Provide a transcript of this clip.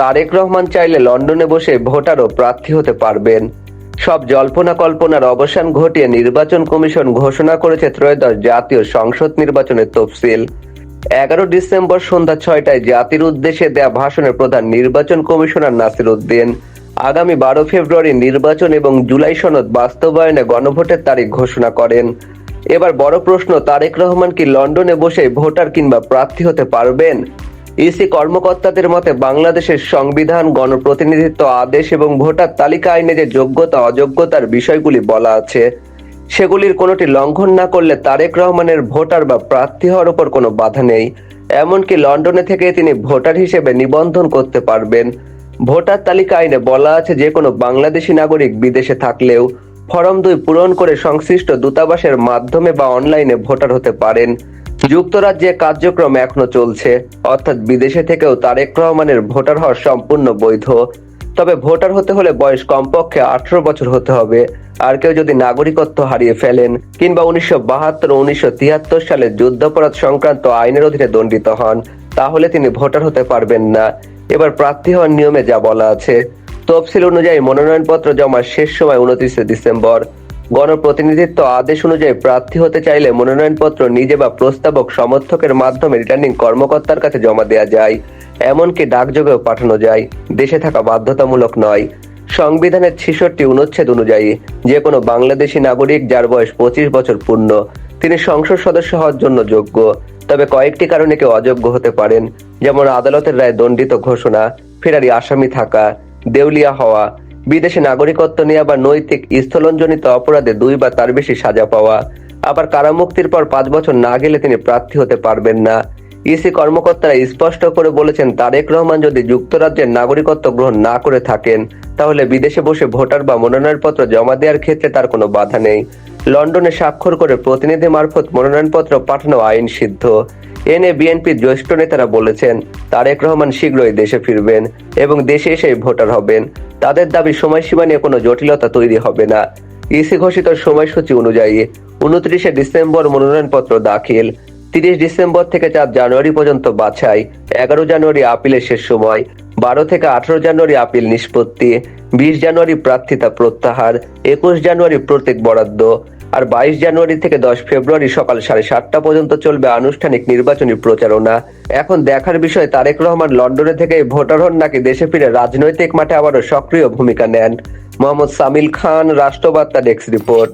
তারেক রহমান চাইলে লন্ডনে বসে ভোটারও প্রার্থী হতে পারবেন। সব জল্পনা কল্পনার অবসান ঘটিয়ে নির্বাচন কমিশন ঘোষণা করেছে ত্রয়োদশ জাতীয় সংসদ নির্বাচনের তফসিল। এগারো ডিসেম্বর সন্ধ্যা ছয়টায় জাতির উদ্দেশ্যে দেয়া ভাষণে প্রধান নির্বাচন কমিশনার নাসির উদ্দিন। আগামী বারো ফেব্রুয়ারি নির্বাচন এবং জুলাই সনদ বাস্তবায়নে গণভোটের তারিখ ঘোষণা করেন। এবার বড় প্রশ্ন, তারেক রহমান কি লন্ডনে বসে ভোটার কিংবা প্রার্থী হতে পারবেন? ইসি কর্মকর্তাদের মতে, বাংলাদেশের সংবিধান, গণপ্রতিনিধিত্ব আদেশ এবং ভোটার তালিকা আইনে যে যোগ্যতা, অযোগ্যতার বিষয়গুলি বলা আছে, সেগুলির কোনোটি লঙ্ঘন না করলে তারেক রহমানের ভোটার বা প্রার্থী হওয়ার উপর কোনো বাধা নেই। এমনকি লন্ডনে থেকে তিনি ভোটার হিসেবে নিবন্ধন করতে পারবেন। ভোটার তালিকা আইনে বলা আছে, যে কোনো বাংলাদেশি নাগরিক বিদেশে থাকলেও ফরম দুই পূরণ করে সংশ্লিষ্ট দূতাবাসের মাধ্যমে বা অনলাইনে ভোটার হতে পারেন। যুক্তরাজ্যে কার্যক্রম এখনও চলছে। অর্থাৎ বিদেশে থেকেও তারেক রহমানের ভোটার হওয়া সম্পূর্ণ বৈধ। তবে ভোটার হতে হলে বয়স কমপক্ষে আঠারো বছর হতে হবে। আর কেউ যদি নাগরিকত্ব হারিয়ে ফেলেন কিংবা উনিশশো বাহাত্তর, উনিশশো তিয়াত্তর সালে যুদ্ধাপরাধ সংক্রান্ত আইনের অধীনে দণ্ডিত হন, তাহলে তিনি ভোটার হতে পারবেন না। এবার প্রার্থী হওয়ার নিয়মে যা বলা আছে। তফসিল অনুযায়ী মনোনয়নপত্র জমার শেষ সময় উনত্রিশে ডিসেম্বর। গণপ্রতিনিধিত্ব আদেশ অনুযায়ী প্রার্থী হতে চাইলে মনোনয়নপত্র নিজে বা প্রস্তাবক সমর্থকের মাধ্যমে রিটার্নিং কর্মকর্তার কাছে জমা দেওয়া যায়। এমনকি ডাকযোগেও পাঠানো যায়। দেশে থাকা বাধ্যতামূলক নয়। সংবিধানের ছেষট্টি অনুচ্ছেদ অনুযায়ী যে কোনো বাংলাদেশি নাগরিক যার বয়স পঁচিশ বছর পূর্ণ, তিনি সংসদ সদস্য হওয়ার জন্য যোগ্য। তবে কয়েকটি কারণে কেউ অযোগ্য হতে পারেন। যেমন আদালতের রায় দণ্ডিত ঘোষণা, ফেরারি আসামি থাকা, দেউলিয়া হওয়া বিদেশে নাগরিকত্ব নেওয়া বা নৈতিক স্থলনজনিত অপরাধে দুই বা তার বেশি সাজা পাওয়া। আবার কারামুক্তির পর পাঁচ বছর না গেলে তিনি প্রার্থী হতে পারবেন না। ইসি কর্মকর্তারা স্পষ্ট করে বলেছেন, তারেক রহমান যদি যুক্তরাজ্যের নাগরিকত্ব গ্রহণ না করে থাকেন, তাহলে বিদেশে বসে ভোটার বা মনোনয়নপত্র জমা দেওয়ার ক্ষেত্রে তার কোনো বাধা নেই। লন্ডনে স্বাক্ষর করে প্রতিনিধি মারফত মনোনয়নপত্র পাঠানো আইন সিদ্ধ। এনে বিএনপির জ্যেষ্ঠ নেতারা বলেছেন, তারেক রহমান শীঘ্রই দেশে ফিরবেন এবং দেশে এসেই ভোটার হবেন। তাদের দাবি সময়সীমা নিয়ে কোনো জটিলতা তৈরি হবে না। ইসি ঘোষিত সময়সূচি অনুযায়ী উনত্রিশে ডিসেম্বর মনোনয়নপত্র দাখিল, তিরিশ ডিসেম্বর থেকে চার জানুয়ারি পর্যন্ত বাছাই, এগারো জানুয়ারি আপিলের শেষ সময়, বারো থেকে আঠারো জানুয়ারি আপিল নিষ্পত্তি, বিশ জানুয়ারি প্রার্থিতা প্রত্যাহার, একুশ জানুয়ারি প্রতীক বরাদ্দ। আর বাইশ জানুয়ারি থেকে দশ ফেব্রুয়ারি সকাল সাড়ে সাতটা পর্যন্ত চলবে আনুষ্ঠানিক নির্বাচনী প্রচারণা। এখন দেখার বিষয়, তারেক রহমান লন্ডনে থেকে ভোটার হন নাকি দেশে ফিরে রাজনৈতিক মাঠে আবারও সক্রিয় ভূমিকা নেন? মোহাম্মদ সামিল খান রাষ্ট্রবার্তা ডেস্ক রিপোর্ট।